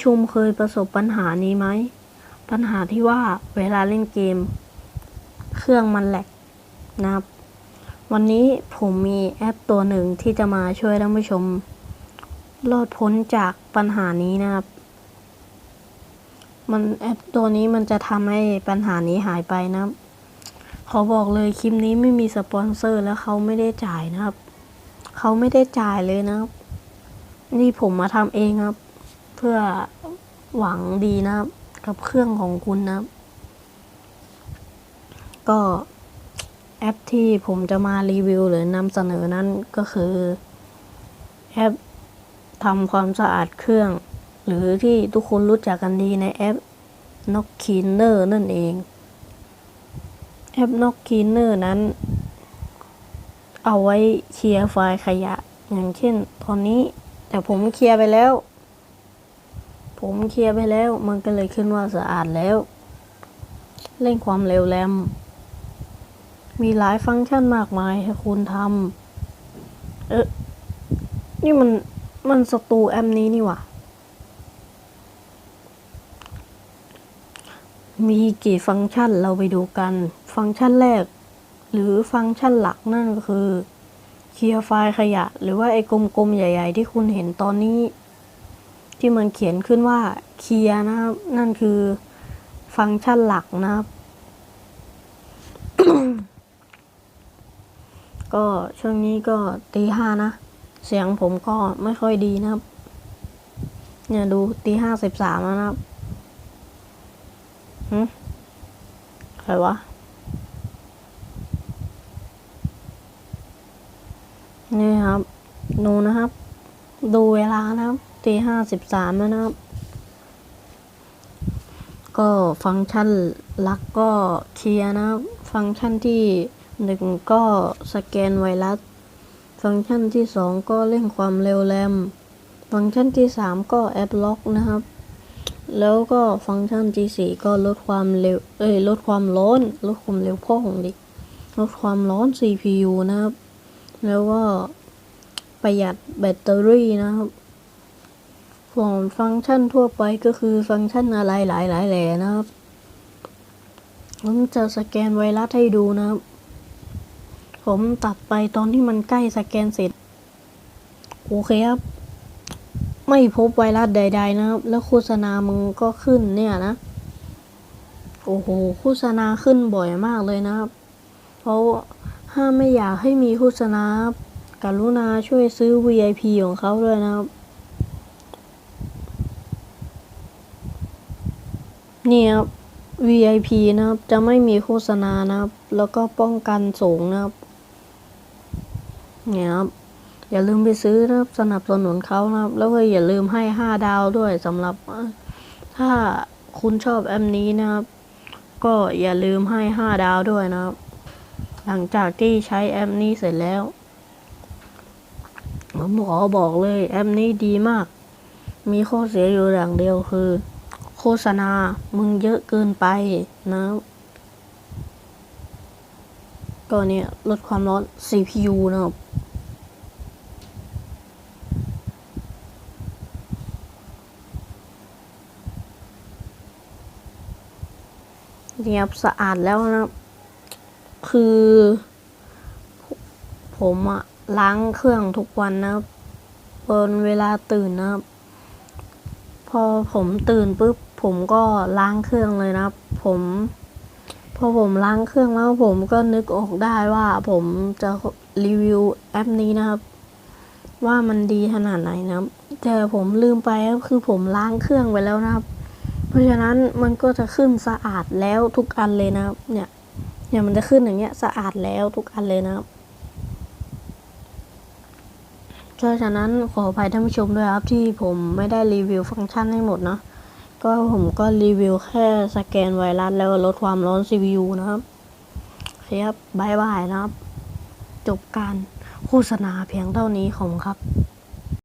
่ชมเคยประสบปัญหานี้ไหม ปัญหาที่ว่าเวลาเล่นเกม เครื่องมันแหลกนะครับ วันนี้ผมมีแอปตัวหนึ่งที่จะมาช่วยท่านผู้ชมรอดพ้นจากปัญหานี้นะครับ มันแอปตัวนี้มันจะทำให้ปัญหานี้หายไปนะครับขอบอกเลยคลิปนี้ไม่มีสปอนเซอร์แล้วเขาไม่ได้จ่ายนะครับ เขาไม่ได้จ่ายเลยนะครับ นี่ผมมาทำเองครับ เพื่อหวังดีนะครับ กับเครื่องของคุณนะครับ ก็แอปที่ผมจะมารีวิวหรือนำเสนอนั้นก็คือแอปทำความสะอาดเครื่อง หรือที่ทุกคนรู้จักกันดีในแอป n o c k Cleaner นั่นเอง แอป n o c k Cleaner นั้น เอาไว้เคลียร์ไฟล์ขยะ อย่างเช่นตอนนี้แต่ผมเคลียร์ไปแล้ว ผมเคลียร์ไปแล้ว มันก็เลยขึ้นว่าสะอาดแล้ว เร่งความเร็วแรม มีหลายฟังก์ชันมากมายให้คุณทำเอ๊ะนี่มัน มันสตูแอปนี้นี่ว่ามีกี่ฟังก์ชันเราไปดูกัน ฟังก์ชันแรก หรือฟังก์ชันหลักนั่นก็คือ เคลียร์ไฟล์ขยะ หรือว่าไอ้กลมๆ ใหญ่ ๆ ที่คุณเห็นตอนนี้ ที่มันเขียนขึ้นว่าเคลียร์นะครับ นั่นคือฟังก์ชันหลักนะครับ ก็ช่วงนี้ก็ตีห้านะ เสียงผมก็ไม่ค่อยดีนะครับ เนี่ยดูตีห้าสิบสามแล้วนะครับหึใครวะนี่ครับ ดูนะครับ ดูเวลานะครับ ตีห้าสิบสามนะครับ ก็ฟังก์ชันหลักก็เคลียร์นะครับฟังก์ชันที่หนึ่งก็สแกนไวรัส ฟังก์ชันที่สองก็เร่งความเร็วแรม ฟังก์ชันที่สามก็แอปล็อกนะครับ แล้วก็ฟังก์ชันที่สี่ก็ลดความเร็ว เอ้ยลดความร้อน ลดความเร็วพ่อของดิลดความร้อน CPU นะครับ แล้วก็ประหยัดแบตเตอรี่นะครับ ส่วนฟังก์ชันทั่วไปก็คือฟังก์ชันอะไรหลายหลายแหล่นะครับ ผมจะสแกนไวรัสให้ดูนะครับ ผมตัดไปตอนที่มันใกล้สแกนเสร็จ โอเคครับ ไม่พบไวรัสใด ๆ นะครับ แล้วโฆษณามึงก็ขึ้นเนี่ยนะ โอ้โห โฆษณาขึ้นบ่อยมากเลยนะครับ เพราะถ้าไม่อยากให้มีโฆษณาครับกรุณาช่วยซื้อ VIP ของเขาด้วยนะครับ นี่ครับ VIP นะครับ จะไม่มีโฆษณานะครับ แล้วก็ป้องกันสูงนะครับ เนี่ยครับ อย่าลืมไปซื้อนะครับ สนับสนุนเขานะครับ แล้วก็อย่าลืมให้ห้าดาวด้วยสำหรับ ถ้าคุณชอบแอปนี้นะครับ ก็อย่าลืมให้ห้าดาวด้วยนะครับ หลังจากที่ใช้แอปนี้เสร็จแล้วผมขอบอกเลยแอปนี้ดีมาก มีข้อเสียอยู่อย่างเดียวคือ โฆษณา มึงเยอะเกินไปนะ ก็เนี่ย ลดความร้อน CPU นะครับ เนี่ยบสะอาดแล้วนะคือ ผมอะล้างเครื่องทุกวันนะบนเวลาตื่นนะครับ พอผมตื่นปุ๊บผมก็ล้างเครื่องเลยนะครับ ผมพอผมล้างเครื่องแล้วผมก็นึกออกได้ว่าผมจะรีวิวแอปนี้นะครับ ว่ามันดีขนาดไหนนะครับ แต่ผมลืมไปก็คือผมล้างเครื่องไปแล้วนะครับ เพราะฉะนั้นมันก็จะขึ้นสะอาดแล้วทุกอันเลยนะครับ เนี่ยเนี่ยมันจะขึ้นอย่างเงี้ยสะอาดแล้วทุกอันเลยนะครับ เพราะฉะนั้นขออภัยท่านผู้ชมด้วยครับที่ผมไม่ได้รีวิวฟังก์ชันให้หมดนะ ก็ผมก็รีวิวแค่สแกนไวรัสแล้วลดความร้อน CPU นะครับโอเคครับบายบายนะครับ จบการโฆษณาเพียงเท่านี้ของครับ